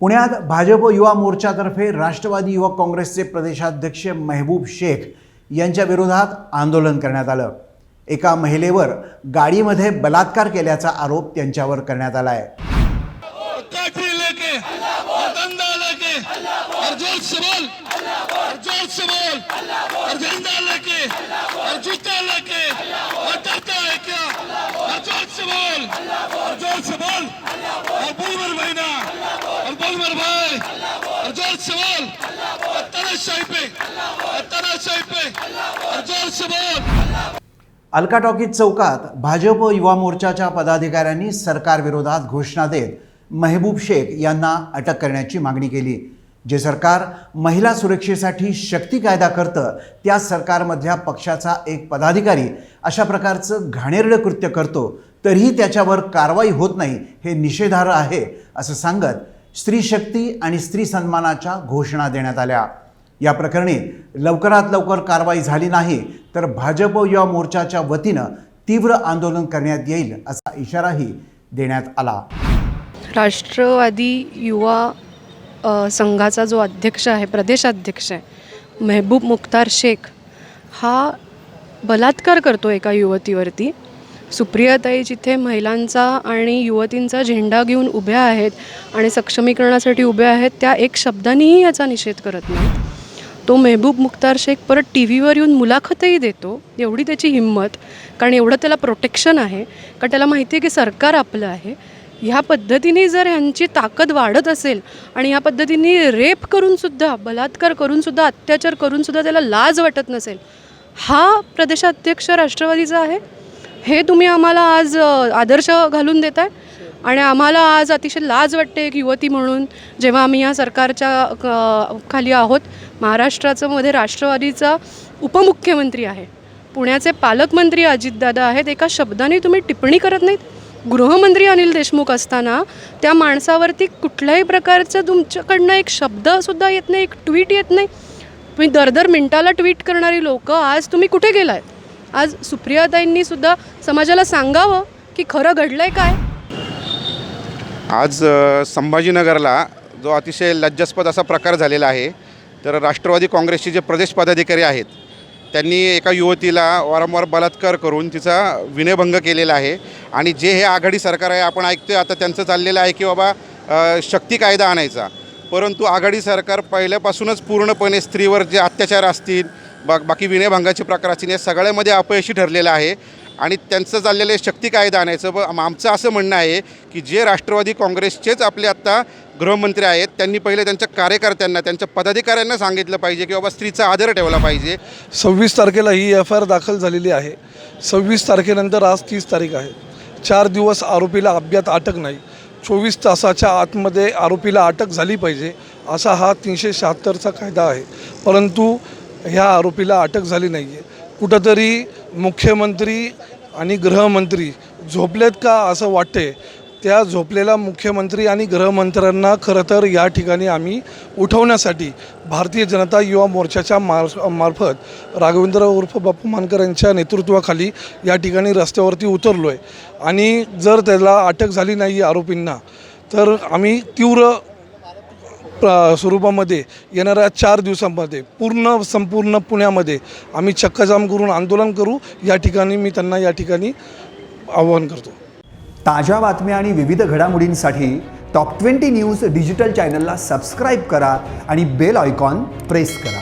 पुण्यात भाजप युवा मोर्चातर्फे राष्ट्रवादी युवक काँग्रेसचे प्रदेशाध्यक्ष मेहबूब शेख यांच्या विरोधात आंदोलन करण्यात आलं. एका महिलेवर गाडीमध्ये बलात्कार केल्याचा आरोप त्यांच्यावर करण्यात आला आहे जोर से बोल जोर से बोल और झंडा लेके और जूता लेके और डरता है क्या और जोर से बोल और जोर से बोल और बुलवर महीना और बुलवर भाई और जोर से बोल पे पे जोर से बोल अलका टॉकीज चौकात भाजप युवा मोर्चाच्या पदाधिकाऱ्यांनी सरकारविरोधात घोषणा देत मेहबूब शेख यांना अटक करण्याची मागणी केली. जे सरकार महिला सुरक्षेसाठी शक्ती कायदा करतं त्या सरकारमधल्या पक्षाचा एक पदाधिकारी अशा प्रकारचं घाणेरडं कृत्य करतो तरीही त्याच्यावर कारवाई होत नाही हे निषेधार्ह आहे असं सांगत स्त्री शक्ती आणि स्त्री सन्मानाच्या घोषणा देण्यात आल्या. या प्रकरणी लवकरात लवकर कारवाई झाली नाही तर भाजप युवा मोर्चाच्या वतीनं तीव्र आंदोलन करण्यात येईल असा इशाराही देण्यात आला. राष्ट्रवादी युवा संघाचा जो अध्यक्ष आहे प्रदेशाध्यक्ष आहे मेहबूब मुख्तार शेख हा बलात्कार करतो एका युवतीवरती. सुप्रियाताई जिथे महिलांचा आणि युवतींचा झेंडा घेऊन उभ्या आहेत आणि सक्षमीकरणासाठी उभ्या आहेत त्या एक शब्दानेही याचा निषेध करत नाही तो मेहबूब मुख्तार शेख परत टी व्हीवर येऊन मुलाखतही देतो. एवढी त्याची हिंमत कारण एवढं त्याला प्रोटेक्शन आहे. कारण त्याला माहिती आहे की सरकार आपलं आहे. ह्या पद्धतीने जर ह्यांची ताकद वाढत असेल आणि ह्या पद्धतीने रेप करूनसुद्धा बलात्कार करूनसुद्धा अत्याचार करूनसुद्धा त्याला लाज वाटत नसेल हा प्रदेशाध्यक्ष राष्ट्रवादीचा आहे? हे तुम्ही आम्हाला आज आदर्श घालून देताय. आणि आम्हाला आज अतिशय लाज वाटते एक युवती म्हणून जेव्हा आम्ही या सरकारच्या खाली आहोत. महाराष्ट्राचं मध्ये राष्ट्रवादीचा उपमुख्यमंत्री आहे. पुण्याचे पालकमंत्री अजितदादा आहेत. एका शब्दाने तुम्ही टिप्पणी करत नाहीत. गृहमंत्री अनिल देशमुख असताना त्या माणसावरती कुठल्याही प्रकारचं तुमच्याकडनं एक शब्दसुद्धा येत नाही एक ट्विट येत नाही. तुम्ही दर दर मिनटाला ट्विट करणारी लोकं आज तुम्ही कुठे गेलायत? आज सुप्रियाताईंनी सुद्धा समाजाला सांगावं की खरं घडलंय काय? आज अ, संभाजीनगरला जो अतिशय लज्जास्पद असा प्रकार झालेला आहे तर राष्ट्रवादी काँग्रेसचे जे प्रदेश पदाधिकारी आहेत त्यांनी एका युवतीला वारंवार बलात्कार करून तिचा विनयभंग केलेला आहे. आणि जे हे आघाडी सरकार आहे आपण ऐकतोय आता त्यांचं चाललेलं आहे की बाबा अ, शक्ती कायदा आणायचा. परंतु आघाडी सरकार पहिल्यापासूनच पूर्णपणे स्त्रीवर जे अत्याचार असतील बा बाकी विनयभंगाचे प्रकार असतील या सगळ्यामध्ये अपयशी ठरलेलं आहे. आणि त्यांचं चाललेलं आहे शक्ती कायदा आणायचं व आमचं असं म्हणणं आहे की जे राष्ट्रवादी काँग्रेसचेच आपले आत्ता गृहमंत्री आहेत त्यांनी पहिले त्यांच्या कार्यकर्त्यांना त्यांच्या पदाधिकाऱ्यांना सांगितलं पाहिजे की बाबा स्त्रीचा आदर ठेवला पाहिजे. सव्वीस तारखेला ही एफ आय आर दाखल झालेली आहे. सव्वीस तारखेनंतर आज तीस तारीख आहे. चार दिवस आरोपीला अभ्यात अटक नाही. चोवीस तासाच्या आतमध्ये आरोपीला अटक झाली पाहिजे असा हा तीनशे शहात्तरचा कायदा आहे. परंतु ह्या आरोपीला अटक झाली नाही आहे कुठंतरी मुख्यमंत्री आणि गृहमंत्री झोपलेत का असं वाटते त्या झोपलेल्या मुख्यमंत्री आणि गृहमंत्र्यांना खरं तर या ठिकाणी आम्ही उठवण्यासाठी भारतीय जनता युवा मोर्चाच्या मार मार्फत राघवेंद्र उर्फ बापू मानकर यांच्या नेतृत्वाखाली या ठिकाणी रस्त्यावरती उतरलो आहे आणि जर त्याला अटक झाली नाही आरोपींना तर आम्ही तीव्र प्र स्वरूपामध्ये येणाऱ्या चार दिवसांमध्ये पूर्ण संपूर्ण पुण्यामध्ये आम्ही चक्काजाम करून आंदोलन करू या ठिकाणी मी त्यांना या ठिकाणी आवाहन करतो. ताज्या बातम्या आणि विविध घडामोडींसाठी टॉप ट्वेंटी न्यूज डिजिटल चॅनलला सबस्क्राईब करा आणि बेल आयकॉन प्रेस करा.